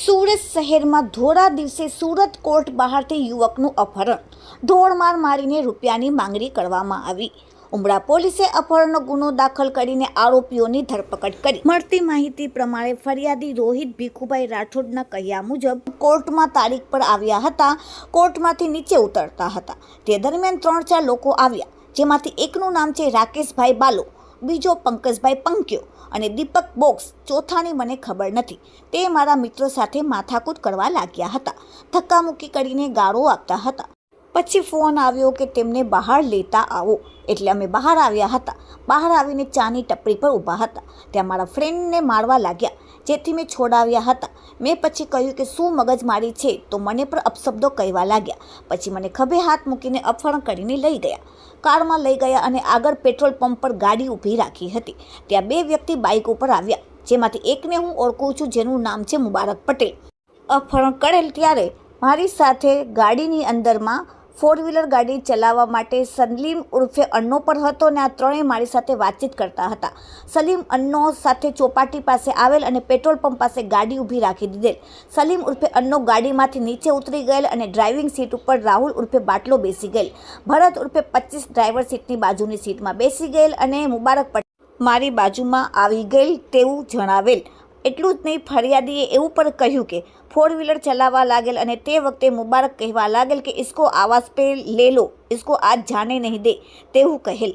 સુરત શહેરમાં ધોળા દિવસે સુરત કોર્ટ બહારથી યુવકનું અપહરણ. ઢોળમાર મારીને રૂપિયાની માંગણી કરવામાં આવી. ઉમરા પોલીસે અપહરણનો ગુનો દાખલ કરીને આરોપીઓની ધરપકડ કરી. મળતી માહિતી પ્રમાણે ફરિયાદી રોહિત ભીખુભાઈ રાઠોડના કહ્યા મુજબ કોર્ટમાં તારીખ પર આવ્યા હતા. કોર્ટમાંથી નીચે ઉતરતા હતા. તે દરમિયાન ત્રણ ચાર લોકો આવ્યા, જેમાંથી એકનું નામ છે રાકેશભાઈ બાલો. બીજો પંકજભાઈ પંક્યો અને દીપક બોક્સ ચોથાની મને ખબર નથી. તે મારા મિત્રો સાથે માથાકૂટ કરવા લાગ્યા હતા. ધક્કામુક્કી કરીને ગાળો આપતા હતા. પછી ફોન આવ્યો કે તેમને બહાર લેતા આવો. એટલે અમે બહાર આવ્યા હતા. બહાર આવીને ચાની ટપરી પર ઊભા હતા. ત્યાં મારા ફ્રેન્ડને મારવા લાગ્યા. જેથી મેં છોડાવ્યા હતા. મેં પછી કહ્યું કે શું મગજ મારી છે તો મને પણ અપશબ્દો કહેવા લાગ્યા. પછી મને ખભે હાથ મૂકીને અપહરણ કરીને લઈ ગયા. કારમાં લઈ ગયા અને આગળ પેટ્રોલ પંપ પર ગાડી ઊભી રાખી હતી. ત્યાં બે વ્યક્તિ બાઇક ઉપર આવ્યા, જેમાંથી એકને હું ઓળખું છું જેનું નામ છે મુબારક પટેલ. અપહરણ કરેલ ત્યારે મારી સાથે ગાડીની અંદરમાં ફોર વ્હીલર ગાડી ચલાવવા માટે સલીમ ઉર્ફે અન્નો પર હતો અને આ ત્રણેય મારી સાથે વાતચીત કરતા હતા. સલીમ અન્નો સાથે ચોપાટી પાસે આવેલ અને પેટ્રોલ પંપ પાસે ગાડી ઊભી રાખી દીધેલ. સલીમ ઉર્ફે અન્નો ગાડીમાંથી નીચે ઉતરી ગયેલ અને ડ્રાઇવિંગ સીટ ઉપર રાહુલ ઉર્ફે બાટલો બેસી ગયેલ. ભરત ઉર્ફે પચીસ ડ્રાઈવર સીટની બાજુની સીટમાં બેસી ગયેલ અને મુબારક પટેલ મારી બાજુમાં આવી ગયેલ તેવું જણાવેલ. એટલું જ નહીં, ફરિયાદીએ એવું પણ કહ્યું કે ફોર વ્હીલર ચલાવવા લાગેલ અને તે વખતે મુબારક કહેવા લાગેલ કે, ઇસકો આવાસ પે લે લો, ઇસકો આજ જાને નહીં દે, તેવું કહેલ.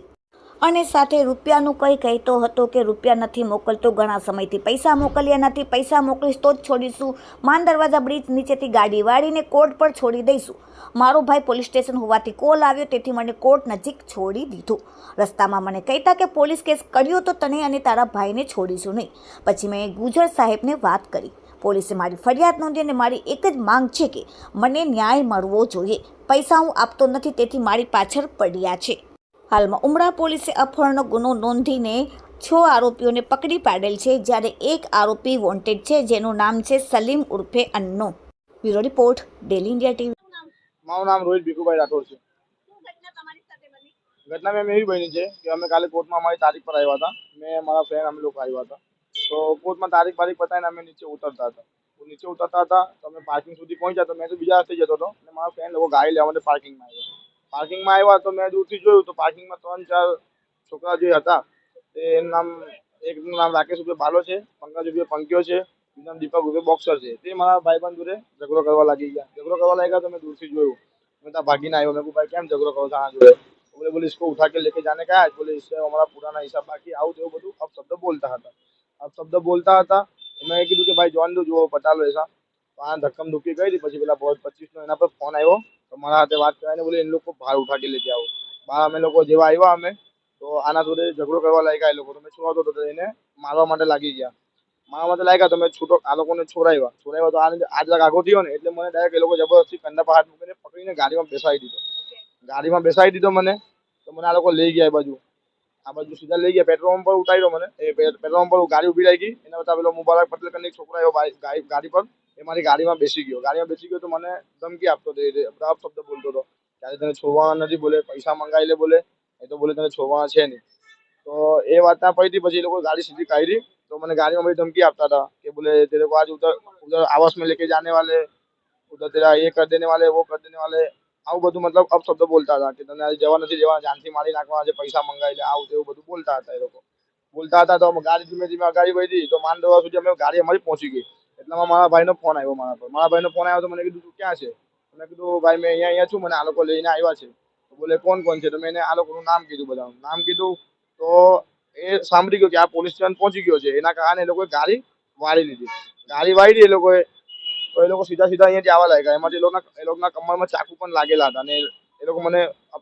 અને સાથે રૂપિયાનું કંઈ કહેતો હતો કે રૂપિયા નથી મોકલતો, ઘણા સમયથી પૈસા મોકલ્યા નથી. પૈસા મોકલીશ તો જ છોડીશું. માન દરવાજા બ્રિજ નીચેથી ગાડી વાળીને કોર્ટ પર છોડી દઈશું. મારો ભાઈ પોલીસ સ્ટેશન હોવાથી કોલ આવ્યો, તેથી મને કોર્ટ નજીક છોડી દીધું. રસ્તામાં મને કહેતા કે પોલીસ કેસ કર્યો તો તને અને તારા ભાઈને છોડીશું નહીં. પછી મેં ગુજર સાહેબને વાત કરી. પોલીસે મારી ફરિયાદ નોંધી અને મારી એક જ માંગ છે કે મને ન્યાય મળવો જોઈએ. પૈસા હું આપતો નથી, તેથી મારી પાછળ પડ્યા છે. હાલમાં ઉમરા પોલીસે અપહરણનો ગુનો નોંધીને છ આરોપીઓને પકડી પાડેલ છે જ્યારે એક આરોપી વોન્ટેડ છે જેનું નામ છે સલીમ ઉર્ફે Anno. Bureau report daily India TV. મારું નામ રોહિત ભીખુભાઈ રાઠોડ છે. ઘટના મેમ એવી બની છે કે અમે કાલે કોર્ટમાં અમારી તારીખ પર આવ્યા હતા. મેં મારા ફ્રેન્ડ અમે લોકો આવ્યા હતા. તો કોર્ટમાં તારીખ બારીખ બતાવીને અમે નીચે ઉતરતા હતા. નીચે ઉતરતા હતા તો અમે પાર્કિંગ સુધી પહોંચ્યા તો મેં તો બીજા રસ્તે જતો હતો. અને મારા ફ્રેન્ડ લોકો ગાડી લેવા માટે પાર્કિંગમાં આવ્યા પાર્કિંગમાં આવ્યા તો મેં દૂરથી જોયું તો પાર્કિંગમાં ત્રણ ચાર છોકરા જે હતા તે એનું નામ એકનું નામ રાકેશ રૂપે બાલો છે પંકજ રૂપે પંક્યો છે બીજું નામ દીપક રૂપે બોક્સર છે તે મારા ભાઈબંધ જોડે ઝઘડો કરવા લાગી ગયા ઝઘડો કરવા લાગ્યા તો મેં દૂરથી જોયું मैं तो भागी ना आया मेरे को भाई क्या झगड़ो करो था जो है तो बोले बोले इसको उठा के लेके जाने का है बोले इससे हमारा पुराना हिसाब बाकी आउट है वो બધું अब शब्द बोलता था अब शब्द बोलता था तो मैं કીધું કે ભાઈ જોન દો જો પટા લો એસા તો આ ધક્કમ ધુક્કી કરી પછી પેલા બોલ પચીસ નો એના પર ફોન આવ્યો તો મારા હાથે વાત કરાવીને બોલે એ લોકો ભાર ઉઠા કે લેકે આવો. બહાર અમે લોકો જેવા આવ્યા અમે, તો આના જોડે ઝઘડો કરવા લાગ્યા એ લોકો. તમે છોડાવતો તો એને મારવા માટે લાગી ગયા. મારવા માટે લાગ્યા તમે છૂટો, આ લોકોને છોડાવ્યા. છોડાવ્યા તો આને આજ લાગ આગો થયો ને, એટલે મને ડાયરેક્ટ એ લોકો જબરદસ્તી કંડા પર હાથ મૂકીને પકડીને ગાડીમાં બેસાડી દીધો. ગાડીમાં બેસાડી દીધો મને, તો મને આ લોકો લઈ ગયા એ બાજુ. આ બાજુ સીધા લઈ ગયા, પેટ્રોલ પંપ પર ઉતાર્યો મને. એ પેટ્રોલ પંપ પર ગાડી ઊભી રાખી, એના બધા પેલો મુબારક પટેલ કરીને છોકરો ગાડી ગાડી પર. એ મારી ગાડીમાં બેસી ગયો. ગાડીમાં બેસી ગયો તો મને ધમકી આપતો હતો. અપરાધ શબ્દ બોલતો હતો. ત્યારે તને છોડવાના નથી બોલે, પૈસા મંગાવી લે બોલે, એ તો બોલે તને છોડવાના છે નહીં. તો એ વાત ના પડી પછી એ લોકો ગાડી સીધી કાઢી. તો મને ગાડીમાં બધી ધમકી આપતા હતા કે બોલે તે લોકો આજ ઉધર ઉધર આવાસમાં લેકે જાને વાલે, ઉધર તેરા એ કરી દેને વાલે, વો કર દેને વાલે. આવું બધું મતલબ અપશબ્દ બોલતા હતા કે તને આજે જવા નથી દેવાના, જાનથી મારી નાખવા છે પૈસા મંગાવી લે, આવું તેવું બધું બોલતા હતા એ લોકો. બોલતા હતા તો ગાડી ધીમે ધીમે અગાડી વધી. તો માંડવા સુધી અમે ગાડી અમારી પહોંચી ગઈ. એટલામાં મારા ભાઈનો ફોન આવ્યો મારા પર. મારા ભાઈનો ફોન આવ્યો તો મને કીધું, તું ક્યાં છે? મને કીધું, ભાઈ, મેં અહીંયા અહીંયા છું, મને આ લોકો લઈને આવ્યા છે. તો બોલે, કોણ કોણ છે? તો મેં એને આ લોકોનું નામ કીધું બધાનું. નામ કીધું તો એ સાંભળી ગયો કે આ પોલીસ સ્ટેશન પહોંચી ગયો છે. એના કારણે એ લોકોએ ગાડી વાળી લીધી. ગાડી વાળી એ લોકોએ, તો એ લોકો સીધા સીધા અહીંયાથી આવવા લાગ્યા. એમાંથી એ લોકોના એ લોકોના કમરમાં ચાકુ પણ લાગેલા હતા અને એ લોકો મને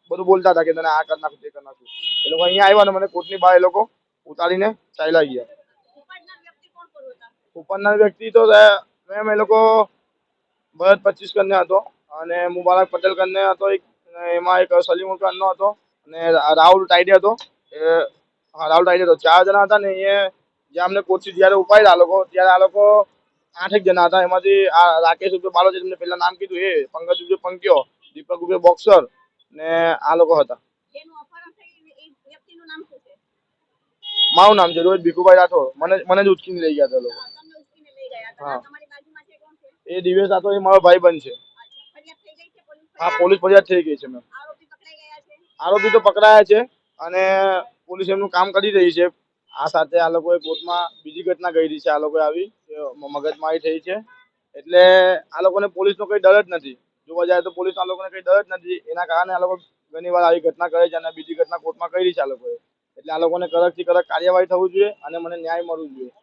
બધું બોલતા હતા કે તને આ કર નાખું, તે કરી નાખું. એ લોકો અહીંયા આવ્યા ને મને કોર્ટની બહાર એ લોકો ઉતારીને ચાલ્યા ગયા. ઉપરના વ્યક્તિ તો મેમ એ લોકો ભરત પચીસ કરને હતો અને મુબારક પટેલ કરને હતો એક એમાં એક સલીમ ખાનનો હતો અને રાહુલ ટાઈડે હતો. એ હા રાહુલ ટાઈડે હતો. ચાર જણા હતા ને એ જે અમને કોચથી જ્યારે ઉપાડ્યા આ લોકો ત્યારે આ લોકો આઠેક જણા હતા. એમાંથી આ રાકેશ ઉપર બાલો જે તમને પહેલા નામ કીધું એ પંકજ ઉપર પંક્યો દીપક ઉપર બોક્સર ને આ લોકો હતા. મારું નામ છે રોહિત ભીખુભાઈ રાઠોડ. મને મને જ ઉચકીને લઈ ગયા હતા લોકો તમને ઉચકીને લઈ ગયા હતા હા. એ દિવેશ તો એ મારો ભાઈ બન છે. હા પોલીસ ફરિયાદ થઈ ગઈ છે મેમ. આરોપી તો પકડાયા છે અને પોલીસ એમનું કામ કરી રહી છે. આ સાથે આ લોકોએ કોર્ટમાં બીજી ઘટના કરી છે. આ લોકોએ આવી મગજમારી થઈ છે. એટલે આ લોકોને પોલીસનો કોઈ ડર જ નથી. જોવા જાય તો પોલીસ આ લોકોને કંઈ ડર જ નથી. એના કારણે આ લોકો ઘણી વાર આવી ઘટના કરે છે અને બીજી ઘટના કોર્ટમાં કરી છે આ લોકોએ. એટલે આ લોકોને કડકથી કડક કાર્યવાહી થવું જોઈએ અને મને ન્યાય મળવું જોઈએ.